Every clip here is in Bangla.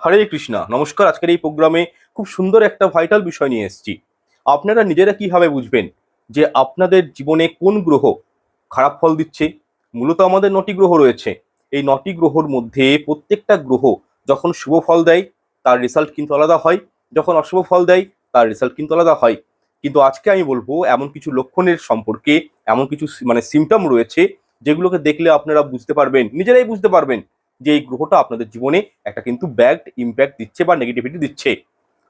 হরে কৃষ্ণা। নমস্কার, আজকের এই প্রোগ্রামে খুব সুন্দর একটা ভাইটাল বিষয় নিয়ে এসেছি। আপনারা নিজেরা কীভাবে বুঝবেন যে আপনাদের জীবনে কোন গ্রহ খারাপ ফল দিচ্ছে? মূলত আমাদের নটি গ্রহ রয়েছে। এই নটি গ্রহর মধ্যে প্রত্যেকটা গ্রহ যখন শুভ ফল দেয়, তার রেজাল্ট কিন্তু আলাদা হয়। যখন অশুভ ফল দেয়, তার রেজাল্ট কিন্তু আলাদা হয়। কিন্তু আজকে আমি বলব, এমন কিছু লক্ষণের সম্পর্কে, এমন কিছু মানে সিমটম রয়েছে, যেগুলোকে দেখলে আপনারা বুঝতে পারবেন, নিজেরাই বুঝতে পারবেন যে এই গ্রহটা আপনাদের জীবনে একটা কিন্তু ব্যাড ইম্প্যাক্ট দিচ্ছে বা নেগেটিভিটি দিচ্ছে।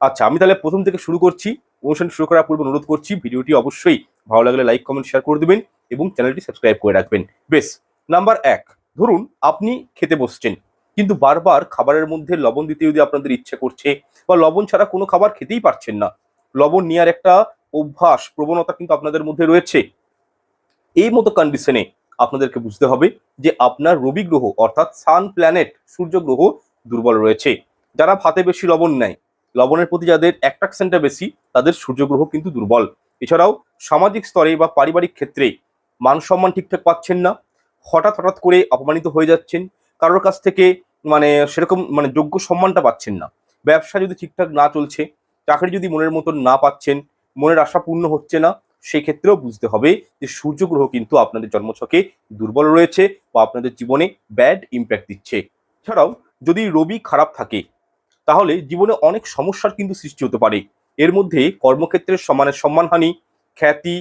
আচ্ছা আমি তাহলে প্রথম থেকে শুরু করছি। অনুষ্ঠান শুরু করার পূর্বে অনুরোধ করছি, ভিডিওটি অবশ্যই ভালো লাগলে লাইক কমেন্ট শেয়ার করে দেবেন এবং চ্যানেলটি সাবস্ক্রাইব করে রাখবেন। বেশ নাম্বার এক, ধরুন আপনি খেতে বসছেন, কিন্তু বারবার খাবারের মধ্যে লবণ দিতে যদি আপনাদের ইচ্ছে করছে বা লবণ ছাড়া কোনো খাবার খেতেই পারছেন না, লবণ নেওয়ার একটা অভ্যাস, প্রবণতা কিন্তু আপনাদের মধ্যে রয়েছে। এই মতো কন্ডিশনে আপনাদেরকে বুঝতে হবে যে আপনার রবি গ্রহ, অর্থাৎ সান প্ল্যানেট সূর্য গ্রহ দুর্বল রয়েছে। যারা ভাতে বেশি লবণ নেয়, লবণের প্রতি যাদের অ্যাট্রাকশনটা বেশি, তাদের সূর্য গ্রহ কিন্তু দুর্বল। এছাড়াও সামাজিক স্তরে বা পারিবারিক ক্ষেত্রে মান সম্মান ঠিকঠাক পাচ্ছেন না, হঠাৎ হঠাৎ করে অপমানিত হয়ে যাচ্ছেন, কারোর কাছ থেকে মানে সেরকম মানে যোগ্য সম্মানটা পাচ্ছেন না। ব্যবসা যদি ঠিকঠাক না চলছে, চাকরি যদি মনের মতন না পাচ্ছেন, মনের আশা পূর্ণ হচ্ছে না সেই ক্ষেত্রেও বুঝতে হবে যে সূর্য গ্রহ কিন্তু আপনাদের জন্মছকে দুর্বল রয়েছে বা আপনাদের জীবনে ব্যাড ইম্প্যাক্ট দিচ্ছে। এছাড়াও যদি রবি খারাপ থাকে, তাহলে জীবনে অনেক সমস্যার কিন্তু সৃষ্টি হতে পারে। এর মধ্যে কর্মক্ষেত্রের সমানের সম্মানহানি, খ্যাতি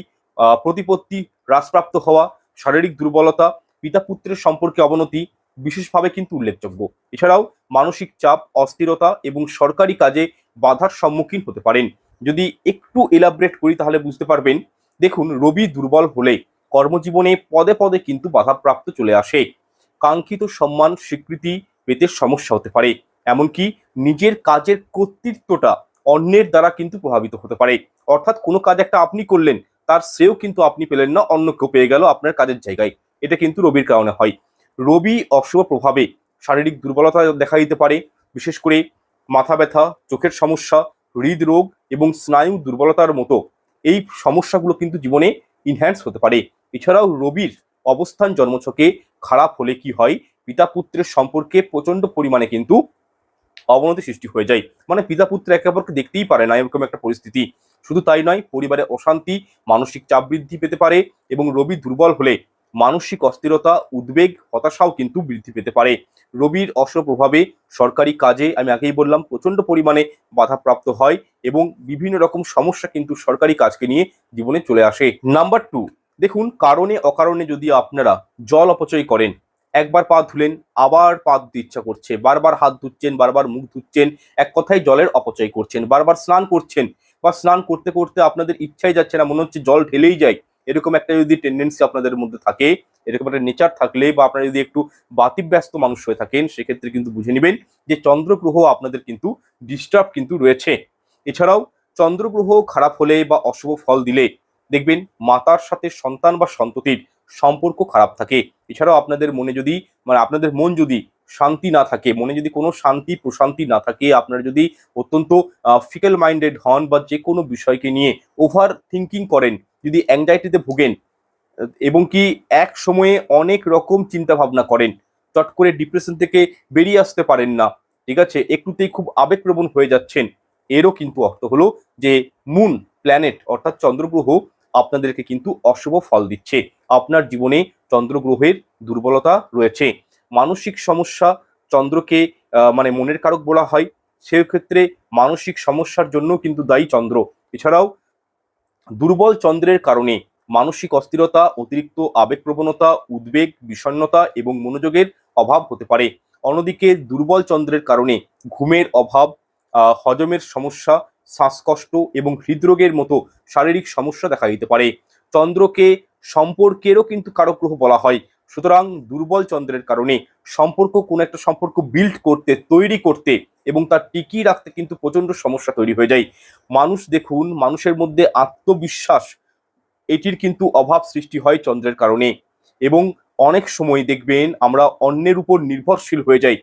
প্রতিপত্তি হ্রাসপ্রাপ্ত হওয়া, শারীরিক দুর্বলতা পিতা পুত্রের সম্পর্কে অবনতি বিশেষভাবে কিন্তু উল্লেখযোগ্য। এছাড়াও মানসিক চাপ, অস্থিরতা এবং সরকারি কাজে বাধার সম্মুখীন হতে পারেন। যদি একটু এলাবরেট করি তাহলে বুঝতে পারবেন, দেখুন রবি দুর্বল হলে কর্মজীবনে পদে পদে কিন্তু বাধাপ্রাপ্ত চলে আসে। কাঙ্ক্ষিত সম্মান, স্বীকৃতি পেতে সমস্যা হতে পারে, এমনকি নিজের কাজের কর্তৃত্বটা অন্যের দ্বারা কিন্তু প্রভাবিত হতে পারে। অর্থাৎ কোনো কাজ একটা আপনি করলেন, তার শ্রেয় কিন্তু আপনি পেলেন না, অন্য কেউ পেয়ে গেল আপনার কাজের জায়গায়। এটা কিন্তু রবির কারণে হয়। রবি অশুভ প্রভাবে শারীরিক দুর্বলতা দেখা দিতে পারে, বিশেষ করে মাথা ব্যথা, চোখের সমস্যা হৃদরোগ এবং স্নায়ু দুর্বলতার মতো এই সমস্যাগুলো কিন্তু জীবনে ইনহ্যান্স হতে পারে। এছাড়াও রবির অবস্থান জন্মছকে খারাপ হলে কি হয়? পিতা পুত্রের সম্পর্কে প্রচণ্ড পরিমাণে কিন্তু অবনতি সৃষ্টি হয়ে যায়। মানে পিতা পুত্র একে অপরকে দেখতেই পারে না, এরকম একটা পরিস্থিতি। শুধু তাই নয়, পরিবারে অশান্তি, মানসিক চাপ বৃদ্ধি পেতে পারে এবং রবি দুর্বল হলে মানসিক অস্থিরতা, উদ্বেগ, হতাশাও কিন্তু বৃদ্ধি পেতে পারে। রবির অশুভ প্রভাবে সরকারি কাজে, আমি আগেই বললাম প্রচণ্ড পরিমাণে বাধাপ্রাপ্ত হয় এবং বিভিন্ন রকম সমস্যা কিন্তু সরকারি কাজকে নিয়ে জীবনে চলে আসে। নাম্বার টু, দেখুন, কারণে অকারণে যদি আপনারা জল অপচয় করেন, একবার পা ধুলেন, আবার পা ধুতে ইচ্ছা করছে, বারবার হাত ধুচ্ছেন, বারবার মুখ ধুচ্ছেন, এক কথায় জলের অপচয় করছেন, বারবার স্নান করছেন, বা স্নান করতে করতে আপনাদের ইচ্ছাই যাচ্ছে না, মনে হচ্ছে জল ঢেলেই যায় এরকম একটা যদি টেন্ডেন্সি আপনাদের মধ্যে থাকে, এরকম একটা নেচার থাকলে বা আপনারা যদি একটু বাতিব্যস্ত মানুষ হয়ে থাকেন, সেক্ষেত্রে কিন্তু বুঝে নেবেন যে চন্দ্রগ্রহ আপনাদের কিন্তু ডিস্টার্ব কিন্তু রয়েছে। এছাড়াও চন্দ্রগ্রহ খারাপ হলে বা অশুভ ফল দিলে দেখবেন মাতার সাথে সন্তান বা সন্ততির সম্পর্ক খারাপ থাকে। এছাড়াও আপনাদের মনে যদি মানে আপনাদের মন যদি শান্তি না থাকে, মনে যদি কোনো শান্তি প্রশান্তি না থাকে, আপনারা যদি অত্যন্ত ফিকেল মাইন্ডেড হন বা যে কোনো বিষয়কে নিয়ে ওভার থিঙ্কিং করেন যদি অ্যাংজাইটিতে ভোগেন, এবং কি এক সময়ে অনেক রকম চিন্তা ভাবনা করেন, চট করে ডিপ্রেশন থেকে বেরিয়ে আসতে পারেন না, ঠিক আছে? একটুতেই খুব আবেগপ্রবণ হয়ে যাচ্ছেন। এরও কিন্তু অর্থ হলো যে মুন প্ল্যানেট অর্থাৎ চন্দ্রগ্রহ আপনাদেরকে কিন্তু অশুভ ফল দিচ্ছে। আপনার জীবনে চন্দ্রগ্রহের দুর্বলতা রয়েছে। মানসিক সমস্যা চন্দ্রকে মানে মনের কারক বলা হয়। সেক্ষেত্রে মানসিক সমস্যার জন্য কিন্তু দায়ী চন্দ্র। এছাড়াও দুর্বল চন্দ্রের কারণে মানসিক অস্থিরতা, অতিরিক্ত আবেগপ্রবণতা, উদ্বেগ বিষণ্নতা এবং মনোযোগের অভাব হতে পারে। অন্যদিকে দুর্বল চন্দ্রের কারণে ঘুমের অভাব হজমের সমস্যা, শ্বাসকষ্ট এবং হৃদরোগের মতো শারীরিক সমস্যা দেখা দিতে পারে। চন্দ্রকে সম্পর্কেরও কিন্তু কারক গ্রহ বলা হয়। সুতরাং দুর্বল চন্দ্রের কারণে সম্পর্ক, কোনো একটা সম্পর্ক বিল্ড করতে, তৈরি করতে এবং তার টিকিয়ে রাখতে কিন্তু প্রচণ্ড সমস্যা তৈরি হয়ে যায়। মানুষ দেখুন, মানুষের মধ্যে আত্মবিশ্বাস, এটির কিন্তু অভাব সৃষ্টি হয় চন্দ্রের কারণে। এবং অনেক সময় দেখবেন আমরা অন্যের উপর নির্ভরশীল হয়ে যাই।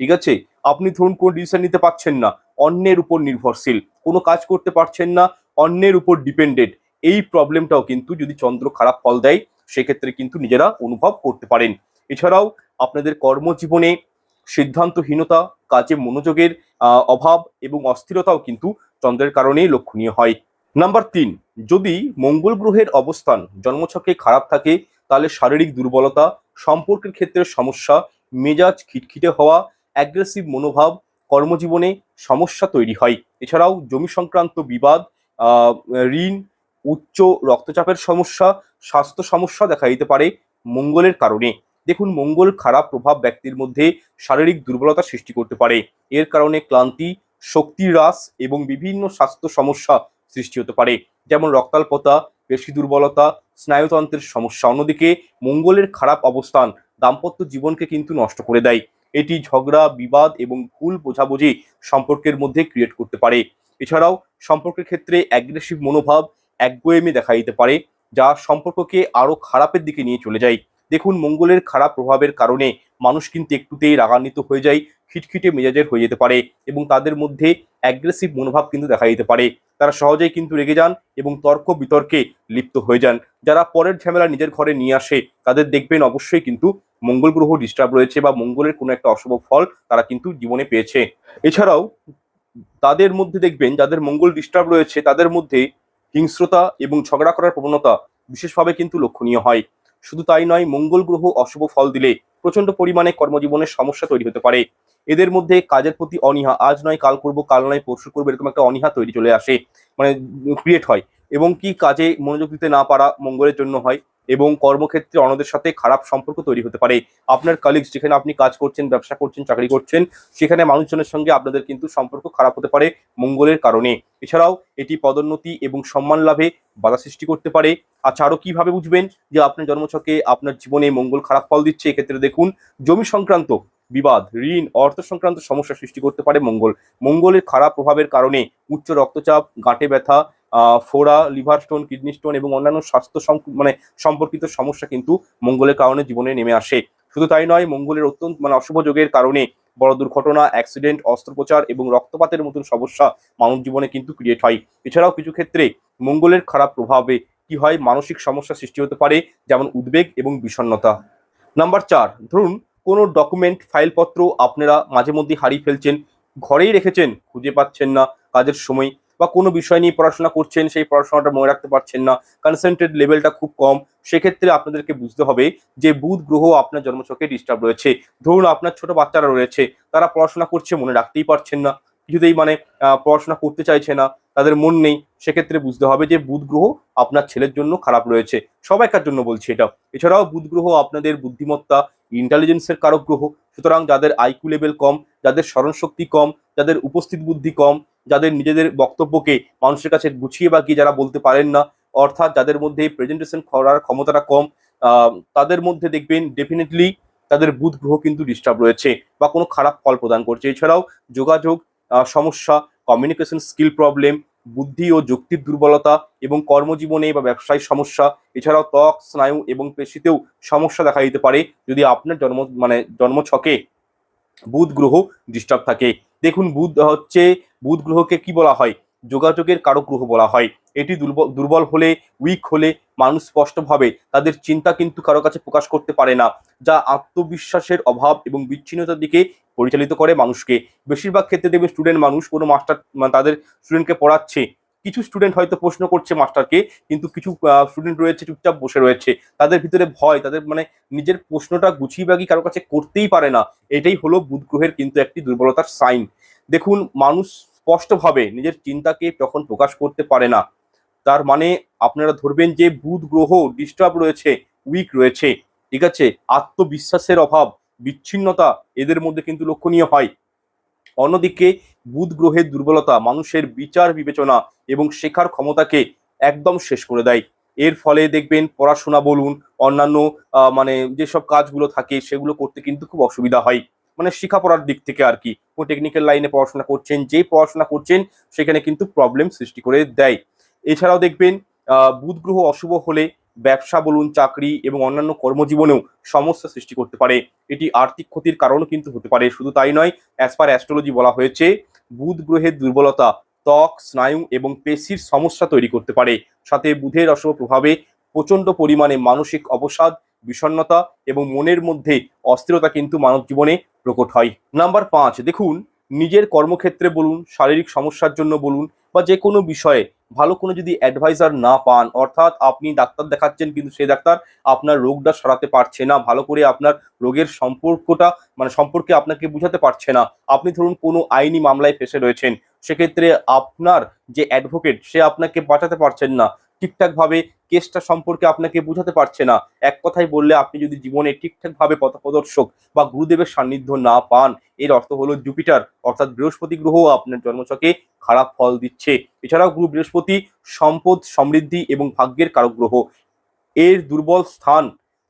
ঠিক আছে? আপনি ধরুন কোন ডিসিশন নিতে পারছেন না, অন্যের উপর নির্ভরশীল। কোনো কাজ করতে পারছেন না, অন্যের উপর ডিপেন্ডেন্ট এই প্রবলেমটাও কিন্তু যদি চন্দ্র খারাপ ফল দেয় সেক্ষেত্রে কিন্তু নিজেরা অনুভব করতে পারেন। এছাড়াও আপনাদের কর্মজীবনে সিদ্ধান্তহীনতা, কাজে মনোযোগের অভাব এবং অস্থিরতাও কিন্তু চন্দ্রের কারণেই লক্ষণীয় হয়। নাম্বার তিন, যদি মঙ্গল গ্রহের অবস্থান জন্মছকে খারাপ থাকে, তাহলে শারীরিক দুর্বলতা, সম্পর্কের ক্ষেত্রে সমস্যা, মেজাজ খিটখিটে হওয়া অ্যাগ্রেসিভ মনোভাব, কর্মজীবনে সমস্যা তৈরি হয়। এছাড়াও জমি সংক্রান্ত বিবাদ ঋণ, উচ্চ রক্তচাপের সমস্যা স্বাস্থ্য সমস্যা দেখা দিতে পারে মঙ্গলের কারণে। দেখুন, মঙ্গল খারাপ প্রভাব ব্যক্তির মধ্যে শারীরিক দুর্বলতা সৃষ্টি করতে পারে। এর কারণে ক্লান্তি শক্তি হ্রাস এবং বিভিন্ন স্বাস্থ্য সমস্যা সৃষ্টি হতে পারে। যেমন রক্তাল্পতা, পেশি দুর্বলতা, স্নায়ুতন্ত্রের সমস্যা। অন্যদিকে, মঙ্গলের খারাপ অবস্থান দাম্পত্য জীবনকে কিন্তু নষ্ট করে দেয়। এটি ঝগড়া, বিবাদ এবং ভুল বোঝাবুঝি সম্পর্কের মধ্যে ক্রিয়েট করতে পারে। এছাড়াও, সম্পর্কের ক্ষেত্রে অ্যাগ্রেসিভ মনোভাব একগুয়েমি দেখা দিতে পারে। যা সম্পর্ককে আরও খারাপের দিকে নিয়ে চলে যায়। দেখুন, মঙ্গলের খারাপ প্রভাবের কারণে মানুষ কিন্তু একটুতেই রাগান্বিত হয়ে যায়, খিটখিটে মেজাজের হয়ে যেতে পারে এবং তাদের মধ্যে অ্যাগ্রেসিভ মনোভাব কিন্তু দেখা দিতে পারে। তারা সহজেই কিন্তু রেগে যান এবং তর্ক বিতর্কে লিপ্ত হয়ে যান। যারা পরের ঝামেলা নিজের ঘরে নিয়ে আসে, তাদের দেখবেন অবশ্যই কিন্তু মঙ্গল গ্রহ ডিস্টার্ব রয়েছে বা মঙ্গলের কোনো একটা অশুভ ফল তারা কিন্তু জীবনে পেয়েছে। এছাড়াও, তাদের মধ্যে দেখবেন, যাদের মঙ্গল ডিস্টার্ব রয়েছে, তাদের মধ্যে হিংস্রতা এবং ঝগড়া করার প্রবণতা বিশেষভাবে কিন্তু লক্ষণীয় হয়। শুধু তাই নয়, মঙ্গল গ্রহ অশুভ ফল দিলে প্রচণ্ড পরিমাণে কর্মজীবনের সমস্যা তৈরি হতে পারে। এদের মধ্যে কাজের প্রতি অনীহা, আজ নয়, কাল করব, কাল নয়, পরশু করব, এরকম একটা অনীহা তৈরি চলে আসে মানে ক্রিয়েট হয়। এবং কি কাজে মনোযোগ দিতে না পারা মঙ্গলের জন্য হয় এবং কর্মক্ষেত্রে অন্যদের সাথে খারাপ সম্পর্ক তৈরি হতে পারে। আপনার কালিগস যেখানে আপনি কাজ করছেন, ব্যবসা করছেন, চাকরি করছেন, সেখানে মানুষজনের সঙ্গে আপনাদের কিন্তু সম্পর্ক খারাপ হতে পারে মঙ্গলের কারণে। এছাড়াও এটি পদোন্নতি এবং সম্মান লাভে বাধা সৃষ্টি করতে পারে। আচ্ছা আরও কীভাবে বুঝবেন যে আপনার জন্মছকে আপনার জীবনে মঙ্গল খারাপ ফল দিচ্ছে? এক্ষেত্রে দেখুন, জমি সংক্রান্ত বিবাদ, ঋণ, অর্থ সংক্রান্ত সমস্যা সৃষ্টি করতে পারে মঙ্গল। মঙ্গলের খারাপ প্রভাবের কারণে উচ্চ রক্তচাপ, গাঁটে ব্যথা ফোড়া, লিভার স্টোন, কিডনি স্টোন এবং অন্যান্য স্বাস্থ্য মানে সম্পর্কিত সমস্যা কিন্তু মঙ্গলের কারণে জীবনে নেমে আসে। শুধু তাই নয়, মঙ্গলের অত্যন্ত মানে অশুভ যোগের কারণে বড় দুর্ঘটনা অ্যাক্সিডেন্ট অস্ত্রোপচার এবং রক্তপাতের মতন সমস্যা মানব জীবনে কিন্তু ক্রিয়েট হয়। এছাড়াও কিছু ক্ষেত্রে মঙ্গলের খারাপ প্রভাবে কি হয়? মানসিক সমস্যা সৃষ্টি হতে পারে, যেমন উদ্বেগ এবং বিষণ্ণতা। নাম্বার চার, ধরুন কোনো ডকুমেন্ট ফাইলপত্র আপনারা মাঝে মধ্যে হারিয়ে ফেলছেন, ঘরেই রেখেছেন, খুঁজে পাচ্ছেন না, কাজের সময় বা কোনো বিষয় নিয়ে পড়াশোনা করছেন, সেই পড়াশোনাটা মনে রাখতে পারছেন না কনসেন্ট্রেট লেভেলটা খুব কম, সেক্ষেত্রে আপনাদেরকে বুঝতে হবে যে বুধ গ্রহ আপনার জন্মছকে ডিস্টার্ব রয়েছে। ধরুন আপনার ছোট বাচ্চারা রয়েছে, তারা পড়াশোনা করছে মনে রাখতেই পারছেন না, কিছুতেই মানে পড়াশোনা করতে চাইছে না, তাদের মন নেই, সেক্ষেত্রে বুঝতে হবে যে বুধ গ্রহ আপনার ছেলের জন্য খারাপ রয়েছে। সবাইকার জন্য বলছি এটা? এছাড়াও বুধ গ্রহ আপনাদের বুদ্ধিমত্তা ইন্টেলিজেন্সের কারক গ্রহ, সুতরাং যাদের আইকিউ লেভেল কম, যাদের স্মরণশক্তি কম, যাদের উপস্থিত বুদ্ধি কম যাদের নিজেদের বক্তব্যকে মানুষের কাছে গুছিয়ে বা গিয়ে যারা বলতে পারেন না, অর্থাৎ যাদের মধ্যে প্রেজেন্টেশন করার ক্ষমতাটা কম তাদের মধ্যে দেখবেন ডেফিনেটলি তাদের বুধ গ্রহ কিন্তু ডিস্টার্ব রয়েছে বা কোনো খারাপ ফল প্রদান করছে। এছাড়াও যোগাযোগ সমস্যা কমিউনিকেশন স্কিল প্রবলেম বুদ্ধি ও যুক্তির দুর্বলতা এবং কর্মজীবনে বা ব্যবসায়িক সমস্যা, এছাড়াও ত্বক, স্নায়ু এবং পেশিতেও সমস্যা দেখা দিতে পারে যদি আপনার জন্ম মানে জন্মছকে বুধ গ্রহ ডিস্টার্ব থাকে। দেখুন বুধ হচ্ছে, বুধ গ্রহকে কি বলা হয়? যোগাযোগের কারক গ্রহ বলা হয়। এটি দুর্বল দুর্বল হলে উইক হলে মানুষ স্পষ্টভাবে তাদের চিন্তা কিন্তু কারও কাছে প্রকাশ করতে পারে না, যা আত্মবিশ্বাসের অভাব এবং বিচ্ছিন্নতার দিকে পরিচালিত করে মানুষকে। বেশিরভাগ ক্ষেত্রে দেখবে স্টুডেন্ট মানুষ কোনো মাস্টার তাদের স্টুডেন্টকে পড়াচ্ছে। কিছু স্টুডেন্ট হয়তো প্রশ্ন করছে মাস্টারকে কিন্তু কিছু স্টুডেন্ট রয়েছে, চুপচাপ বসে রয়েছে। তাদের ভিতরে ভয়, তাদের মানে নিজের প্রশ্নটা গুছিয়ে বাগি কারও কাছে করতেই পারে না। এটাই হলো বুধ গ্রহের কিন্তু একটি দুর্বলতার সাইন দেখুন, মানুষ স্পষ্টভাবে নিজের চিন্তাকে তখন প্রকাশ করতে পারে না। তার মানে আপনারা ধরবেন যে বুধ গ্রহ ডিস্টার্ব রয়েছে উইক রয়েছে। ঠিক আছে? আত্মবিশ্বাসের অভাব, বিচ্ছিন্নতা এদের মধ্যে কিন্তু লক্ষণীয় হয়। অন্যদিকে বুধ গ্রহের দুর্বলতা মানুষের বিচার বিবেচনা এবং শেখার ক্ষমতাকে একদম শেষ করে দেয়। এর ফলে দেখবেন পড়াশোনা বলুন, অন্যান্য মানে যেসব কাজগুলো থাকে সেগুলো করতে কিন্তু খুব অসুবিধা হয়। মানে শেখাপড়ার দিক থেকে আর কি। কোনো টেকনিক্যাল লাইনে পড়াশোনা করছেন, যে পড়াশোনা করছেন সেখানে কিন্তু প্রবলেম সৃষ্টি করে দেয়। এছাড়াও দেখবেন বুধ গ্রহ অশুভ হলে ব্যবসা বলুন, চাকরি এবং অন্যান্য কর্মজীবনেও সমস্যা সৃষ্টি করতে পারে। এটি আর্থিক ক্ষতির কারণও কিন্তু হতে পারে। শুধু তাই নয় অ্যাজ পার অ্যাস্ট্রোলজি বলা হয়েছে, বুধ গ্রহের দুর্বলতা, ত্বক, স্নায়ু এবং পেশির সমস্যা তৈরি করতে পারে। সাথে বুধের অশুভ প্রভাবে প্রচণ্ড পরিমাণে মানসিক অবসাদ, বিষণ্ণতা এবং মনের মধ্যে অস্থিরতা কিন্তু মানব জীবনে প্রকট হয়। নাম্বার পাঁচ, দেখুন, নিজের কর্মক্ষেত্রে বলুন, শারীরিক সমস্যার জন্য বলুন বা যে কোনো বিষয়ে ভালো কোনো যদি অ্যাডভাইজার না পান, অর্থাৎ আপনি ডাক্তার দেখাচ্ছেন কিন্তু সেই ডাক্তার আপনার রোগটা সারাতে পারছে না, ভালো করে আপনার রোগের সম্পর্কটা মানে সম্পর্কে আপনাকে বুঝাতে পারছে না। আপনি ধরুন কোনো আইনি মামলায় ফেসে রয়েছেন, সেক্ষেত্রে আপনার যে অ্যাডভোকেট সে আপনাকে বাঁচাতে পারছেন না। ঠিকঠাকভাবে কেসটা সম্পর্কে আপনাকে বুঝাতে পারছে না। এক কথায় বললে আপনি যদি জীবনে ঠিকঠাকভাবে পথপ্রদর্শক বা গুরুদেবের সান্নিধ্য না পান, এর অর্থ হলো জুপিটার, অর্থাৎ বৃহস্পতি গ্রহ আপনার জন্মচকে খারাপ ফল দিচ্ছে। এছাড়াও গুরু বৃহস্পতি সম্পদ, সমৃদ্ধি এবং ভাগ্যের কারক গ্রহ। এর দুর্বল স্থান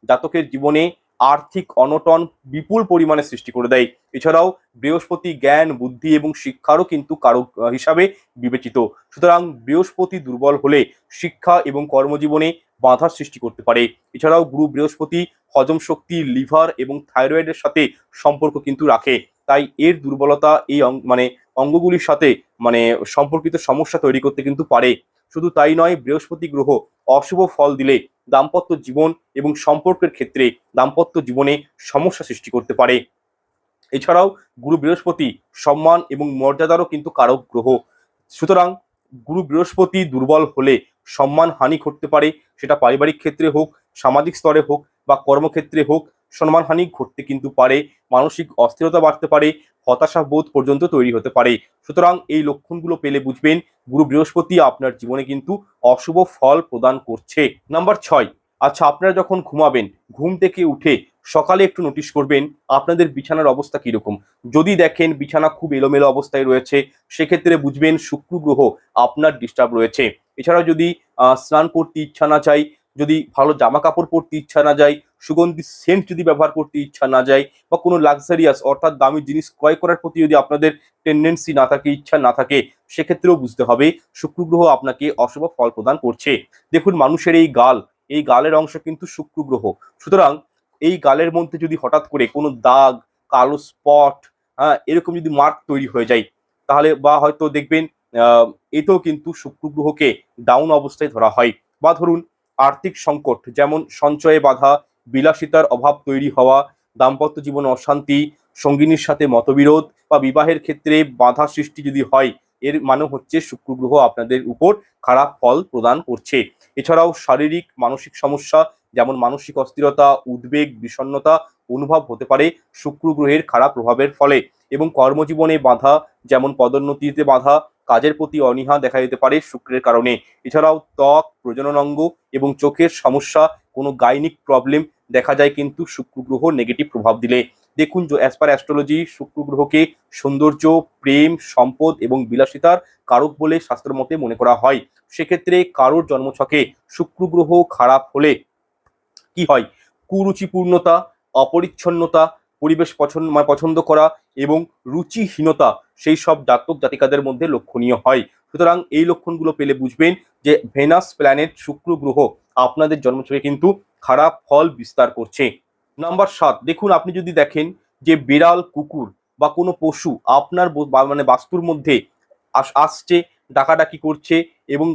জাতকের জীবনে আর্থিক অনটন বিপুল পরিমাণে সৃষ্টি করে দেয়। এছাড়াও বৃহস্পতি জ্ঞান, বুদ্ধি এবং শিক্ষারও কিন্তু কারক হিসাবে বিবেচিত। সুতরাং বৃহস্পতি দুর্বল হলে শিক্ষা এবং কর্মজীবনে বাধার সৃষ্টি করতে পারে। এছাড়াও গুরু বৃহস্পতি হজম শক্তি, লিভার এবং থাইরয়েডের সাথে সম্পর্ক কিন্তু রাখে। তাই এর দুর্বলতা এই মানে অঙ্গগুলির সাথে মানে সম্পর্কিত সমস্যা তৈরি করতে কিন্তু পারে। শুধু তাই নয়, বৃহস্পতি গ্রহ অশুভ ফল দিলে দাম্পত্য জীবন এবং সম্পর্কের ক্ষেত্রে দাম্পত্য জীবনে সমস্যা সৃষ্টি করতে পারে। এছাড়াও গুরু বৃহস্পতি সম্মান এবং মর্যাদারও কিন্তু কারক গ্রহ। সুতরাং গুরু বৃহস্পতি দুর্বল হলে সম্মান হানি ঘটতে পারে। সেটা পারিবারিক ক্ষেত্রে হোক, সামাজিক স্তরে হোক বা কর্মক্ষেত্রে হোক সম্মানহানি ঘটতে কিন্তু পারে, মানসিক অস্থিরতা বাড়তে পারে, হতাশা বোধ পর্যন্ত তৈরি হতে পারে। সুতরাং এই লক্ষণগুলো পেলে বুঝবেন, গুরু বৃহস্পতি আপনার জীবনে কিন্তু অশুভ ফল প্রদান করছে। নাম্বার ছয় আচ্ছা আপনারা যখন ঘুমাবেন, ঘুম থেকে উঠে সকালে একটু নোটিশ করবেন, আপনাদের বিছানার অবস্থা কীরকম? যদি দেখেন বিছানা খুব এলোমেলো অবস্থায় রয়েছে, সেক্ষেত্রে বুঝবেন শুক্র গ্রহ আপনার ডিস্টার্ব রয়েছে। এছাড়াও যদি স্নান করতে ইচ্ছা না চাই যদি ভালো জামা কাপড় পরতে ইচ্ছা না যায় সুগন্ধি সেন্ট যদি ব্যবহার করতে ইচ্ছা না যায় বা কোনো লাক্সারিয়াস অর্থাৎ দামি জিনিস ক্রয় করার প্রতি যদি আপনাদের টেন্ডেন্সি না থাকে, ইচ্ছা না থাকে, সেক্ষেত্রেও বুঝতে হবে শুক্র গ্রহ আপনাকে অশুভ ফল প্রদান করছে। দেখুন মানুষের এই গাল, এই গালের অংশ কিন্তু শুক্র গ্রহ। সুতরাং এই গালের মধ্যে যদি হঠাৎ করে কোনো দাগ, কালো স্পট হ্যাঁ এরকম যদি মার্ক তৈরি হয়ে যায়, তাহলে বা হয়তো দেখবেন এতেও কিন্তু শুক্র গ্রহকে ডাউন অবস্থায় ধরা হয়। বা ধরুন আর্থিক সংকট, যেমন সঞ্চয়ে বাধা বিলাসিতার অভাব তৈরি হওয়া, দাম্পত্য জীবনে অশান্তি, সঙ্গিনীর সাথে মতবিরোধ বা বিবাহের ক্ষেত্রে বাধা সৃষ্টি যদি হয়, এর মানে হচ্ছে শুক্র গ্রহ আপনাদের উপর খারাপ ফল প্রদান করছে। এছাড়াও শারীরিক, মানসিক সমস্যা যেমন মানসিক অস্থিরতা, উদ্বেগ, বিষণ্ণতা অনুভব হতে পারে শুক্র গ্রহের খারাপ প্রভাবের ফলে এবং কর্মজীবনে বাধা যেমন পদোন্নতিতে বাধা, কাজের প্রতি অনীহা দেখা যেতে পারে শুক্রের কারণে। এছাড়াও ত্বক, প্রজনন অঙ্গ এবং চোখের সমস্যা, কোনো গাইনিক প্রবলেম দেখা যায় কিন্তু শুক্র গ্রহ নেগেটিভ প্রভাব দিলে। দেখুন যে অ্যাজ পার অ্যাস্ট্রোলজি শুক্র গ্রহকে সৌন্দর্য, প্রেম, সম্পদ এবং বিলাসিতার কারক বলে শাস্ত্র মতে মনে করা হয়। সেক্ষেত্রে কারোর জন্মছকে শুক্র গ্রহ খারাপ হলে কি হয়? কুরুচিপূর্ণতা, অপরিচ্ছন্নতা, পরিবেশ পছন্দ মানে পছন্দ করা এবং রুচিহীনতা, সেই সব জাতক জাতিকাদের মধ্যে লক্ষণীয় হয়। সুতরাং এই লক্ষণগুলো পেলে বুঝবেন যে ভেনাস প্ল্যানেট শুক্র গ্রহ আপনাদের জন্মছকে কিন্তু খারাপ ফল বিস্তার করছে। নাম্বার সাত, দেখুন, আপনি যদি দেখেন যে বিড়াল, কুকুর বা কোনো পশু আপনার মানে বাস্তুর মধ্যে আস- আসছে, ডাকাডাকি করছে এবং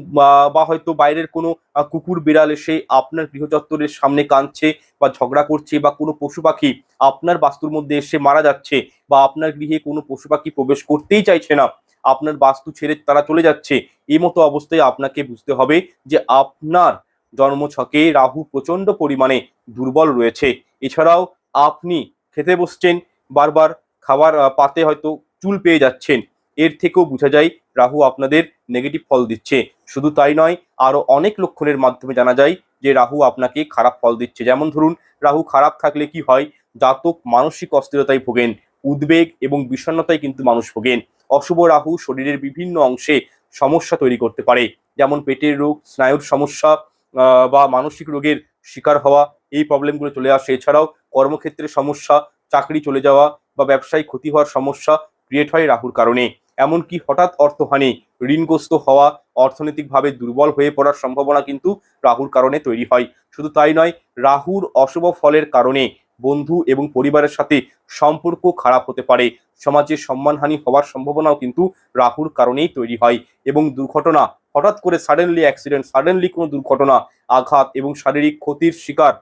বা হয়তো বাইরের কোনো কুকুর, বিড়াল এসে আপনার গৃহচত্বরের সামনে কাঁদছে বা ঝগড়া করছে বা কোনো পশু পাখি আপনার বাস্তুর মধ্যে এসে মারা যাচ্ছে বা আপনার গৃহে কোনো পশু পাখি প্রবেশ করতেই চাইছে না, আপনার বাস্তু ছেড়ে তারা চলে যাচ্ছে, এই মতো অবস্থায় আপনাকে বুঝতে হবে যে আপনার জন্মছকে রাহু প্রচণ্ড পরিমাণে দুর্বল রয়েছে। এছাড়াও আপনি খেতে বসছেন, বারবার খাবার পাতে হয়তো চুল পেয়ে যাচ্ছেন, এর থেকেও বোঝা যায় রাহু আপনাদের নেগেটিভ ফল দিচ্ছে। শুধু তাই নয়, আরও অনেক লক্ষণের মাধ্যমে জানা যায় যে রাহু আপনাকে খারাপ ফল দিচ্ছে। যেমন ধরুন, রাহু খারাপ থাকলে কি হয়? জাতক মানসিক অস্থিরতায় ভোগেন, উদ্বেগ এবং বিষণ্ণতায় কিন্তু মানুষ ভোগেন। অশুভ রাহু শরীরের বিভিন্ন অংশে সমস্যা তৈরি করতে পারে, যেমন পেটের রোগ, স্নায়ুর সমস্যা বা মানসিক রোগের শিকার হওয়া এই প্রবলেমগুলো চলে আসে। এছাড়াও কর্মক্ষেত্রে সমস্যা, চাকরি চলে যাওয়া বা ব্যবসায় ক্ষতি হওয়ার সমস্যা ক্রিয়েট হয় রাহুর কারণে। এমনকি হঠাৎ অর্থহানি, ঋণগ্রস্ত হওয়া, অর্থনৈতিকভাবে দুর্বল হয়ে পড়ার সম্ভাবনা কিন্তু রাহুর কারণে তৈরি হয়। শুধু তাই নয়, রাহুর অশুভ ফলের কারণে বন্ধু এবং পরিবারের সাথে সম্পর্ক খারাপ হতে পারে। সমাজে সম্মানহানি হওয়ার সম্ভাবনাও কিন্তু রাহুর কারণেই তৈরি হয় এবং দুর্ঘটনা, হঠাৎ করে সাডেনলি অ্যাক্সিডেন্ট সাডেনলি কোনো দুর্ঘটনা, আঘাত এবং শারীরিক ক্ষতির শিকার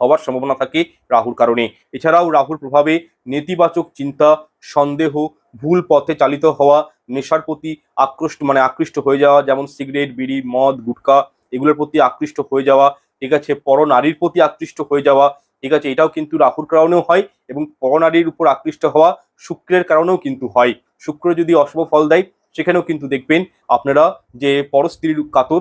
হওয়ার সম্ভাবনা থাকে রাহুর কারণে। এছাড়াও রাহুর প্রভাবে নেতিবাচক চিন্তা, সন্দেহ, ভুল পথে চালিত হওয়া, নেশার প্রতি আকৃষ্ট মানে আকৃষ্ট হয়ে যাওয়া, যেমন সিগারেট, বিড়ি, মদ, গুটকা, এগুলোর প্রতি আকৃষ্ট হয়ে যাওয়া, ঠিক আছে, পরনারীর প্রতি আকৃষ্ট হয়ে যাওয়া ঠিক আছে, এটাও কিন্তু রাহুর কারণেও হয় এবং পরনারীর উপর আকৃষ্ট হওয়া শুক্রের কারণেও কিন্তু হয়। শুক্র যদি অশুভ ফল দেয়, সেখানেও কিন্তু দেখবেন আপনারা যে পরস্ত্রীর কাতর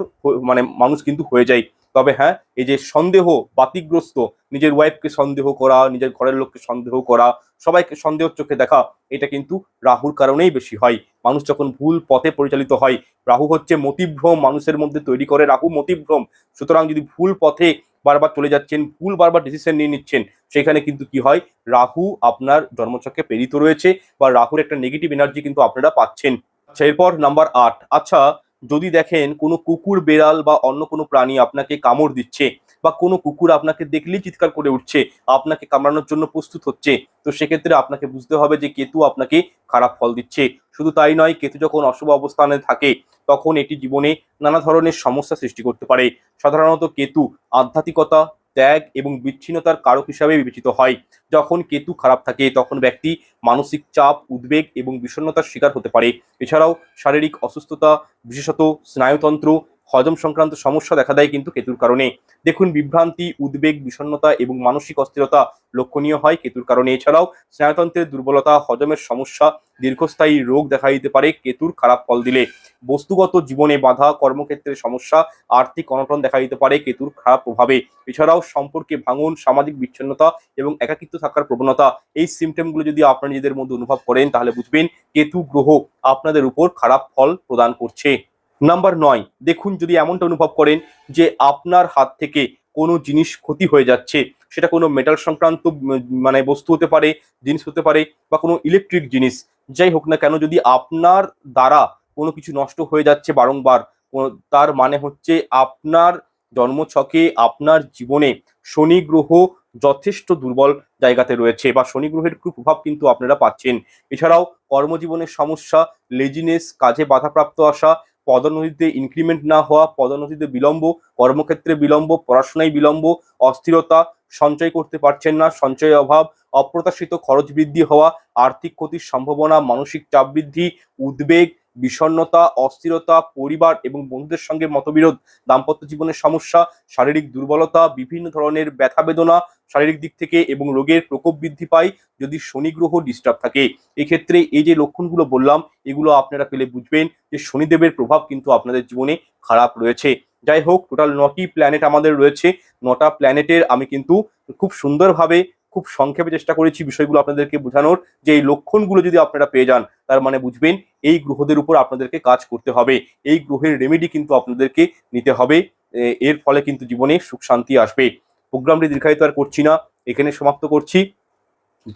মানে মানুষ কিন্তু হয়ে যায়। তবে হ্যাঁ এই যে সন্দেহ, বাতিগ্রস্ত, নিজের ওয়াইফকে সন্দেহ করা, নিজের ঘরের লোককে সন্দেহ করা, সবাইকে সন্দেহ চোখে দেখা, এটা কিন্তু রাহুর কারণেই বেশি হয়। মানুষ যখন ভুল পথে পরিচালিত হয়, রাহু হচ্ছে মতিভ্রম মানুষের মধ্যে তৈরি করে, রাহু মতিভ্রম। সুতরাং যদি ভুল পথে বারবার চলে যাচ্ছেন, ভুল বারবার ডিসিশন নিয়ে নিচ্ছেন, সেখানে কিন্তু কি হয়? রাহু আপনার জন্মচক্রে প্রেরিত রয়েছে বা রাহুর একটা নেগেটিভ এনার্জি কিন্তু আপনারা পাচ্ছেন। আচ্ছা এরপর নাম্বার আট। আচ্ছা যদি দেখেন কোনো কুকুর, বেড়াল বা অন্য কোনো প্রাণী আপনাকে কামড় দিচ্ছে বা কোনো কুকুর আপনাকে দেখলেই চিৎকার করে উঠছে, আপনাকে কামড়ানোর জন্য প্রস্তুত হচ্ছে, তো সেক্ষেত্রে আপনাকে বুঝতে হবে যে কেতু আপনাকে খারাপ ফল দিচ্ছে। শুধু তাই নয়, কেতু যখন অশুভ অবস্থানে থাকে, তখন এটি জীবনে নানা ধরনের সমস্যা সৃষ্টি করতে পারে। সাধারণত কেতু আধ্যাত্মিকতা ত্যাগ এবং বিচ্ছিন্নতার কারক হিসাবে বিবেচিত হয়। যখন কেতু খারাপ থাকে, তখন ব্যক্তি মানসিক চাপ, উদ্বেগ এবং বিষণ্নতার শিকার হতে পারে। এছাড়াও শারীরিক অসুস্থতা, বিশেষত স্নায়ুতন্ত্র হজম সংক্রান্ত সমস্যা দেখা দেয় কিন্তু কেতুর কারণে। দেখুন, বিভ্রান্তি, উদ্বেগ, বিষণ্ণতা এবং মানসিক অস্থিরতা লক্ষণীয় হয় কেতুর কারণে। এছাড়াও, স্নায়ুতন্ত্রের দুর্বলতা, হজমের সমস্যা, দীর্ঘস্থায়ী রোগ দেখা দিতে পারে কেতুর খারাপ ফল দিলে। বস্তুগত জীবনে বাধা, কর্মক্ষেত্রে সমস্যা, আর্থিক অনটন দেখা দিতে পারে কেতুর খারাপ প্রভাবে। এছাড়াও, সম্পর্কে ভাঙন, সামাজিক বিচ্ছিন্নতা এবং একাকিত্ব থাকার প্রবণতা, এই সিমটমগুলো যদি আপনারা নিজেদের মধ্যে অনুভব করেন, তাহলে বুঝবেন কেতু গ্রহ আপনাদের উপর খারাপ ফল প্রদান করছে। নাম্বার নয়, দেখুন যদি এমনটা অনুভব করেন যে আপনার হাত থেকে কোনো জিনিস ক্ষতি হয়ে যাচ্ছে, সেটা কোনো মেটাল সংক্রান্ত মানে বস্তু হতে পারে, জিনিস হতে পারে বা কোনো ইলেকট্রিক জিনিস, যাই হোক না কেন যদি আপনার দ্বারা কোনো কিছু নষ্ট হয়ে যাচ্ছে বারংবার তার মানে হচ্ছে আপনার জন্মছকে আপনার জীবনে শনি গ্রহ যথেষ্ট দুর্বল জায়গাতে রয়েছে বা শনি গ্রহের প্রভাব কিন্তু আপনারা পাচ্ছেন। এছাড়াও কর্মজীবনের সমস্যা লেজিনেস কাজে বাধাপ্রাপ্ত আসা পদোন্নতিতে ইনক্রিমেন্ট না হওয়া, পদোন্নতিতে বিলম্ব, কর্মক্ষেত্রে বিলম্ব, পড়াশোনায় বিলম্ব, অস্থিরতা, সঞ্চয় করতে পারছেন না, সঞ্চয় অভাব, অপ্রত্যাশিত খরচ বৃদ্ধি হওয়া, আর্থিক ক্ষতির সম্ভাবনা, মানসিক চাপ বৃদ্ধি, উদ্বেগ বিষণ্ণতা, অস্থিরতা, পরিবার এবং বন্ধুদের সঙ্গে মতবিরোধ, দাম্পত্য জীবনের সমস্যা, শারীরিক দুর্বলতা, বিভিন্ন ধরনের ব্যথা বেদনা শারীরিক দিক থেকে এবং রোগের প্রকোপ বৃদ্ধি পায় যদি শনি গ্রহ ডিস্টার্ব থাকে। এক্ষেত্রে এই যে লক্ষণগুলো বললাম, এগুলো আপনারা পেলে বুঝবেন যে শনিদেবের প্রভাব কিন্তু আপনাদের জীবনে খারাপ রয়েছে। যাই হোক টোটাল নটি প্ল্যানেট আমাদের রয়েছে। নটা প্ল্যানেটের আমি কিন্তু খুব সুন্দরভাবে, খুব সংক্ষেপে চেষ্টা করেছি বিষয়গুলো আপনাদেরকে বোঝানোর যে এই লক্ষণগুলো যদি আপনারা পেয়ে যান তার মানে বুঝবেন এই গ্রহদের উপর আপনাদেরকে কাজ করতে হবে। এই গ্রহের রেমেডি কিন্তু আপনাদেরকে নিতে হবে। এর ফলে কিন্তু জীবনে সুখ শান্তি আসবে। প্রোগ্রামটি দীর্ঘায়িত আর করছি না, এখানে সমাপ্ত করছি।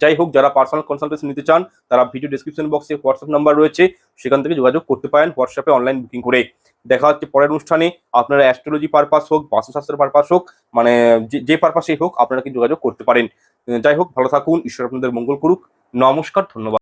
যাই হোক, যারা পার্সোনাল কনসালটেশন নিতে চান, তারা ভিডিও ডিসক্রিপশন বক্সে হোয়াটসঅ্যাপ নাম্বার রয়েছে। সেখান থেকে যোগাযোগ করতে পারেন হোয়াটসঅ্যাপে অনলাইন বুকিং করে। দেখা হচ্ছে পরের অনুষ্ঠানে। আপনারা অ্যাস্ট্রোলজি পারপাস হোক, বাস্তুশাস্ত্র পারপাস হোক মানে যে- যে পারপাসেই হোক, আপনারা কিন্তু যোগাযোগ করতে পারেন। যাই হোক, ভালো থাকুন। ঈশ্বর আপনাদের মঙ্গল করুক। নমস্কার, ধন্যবাদ।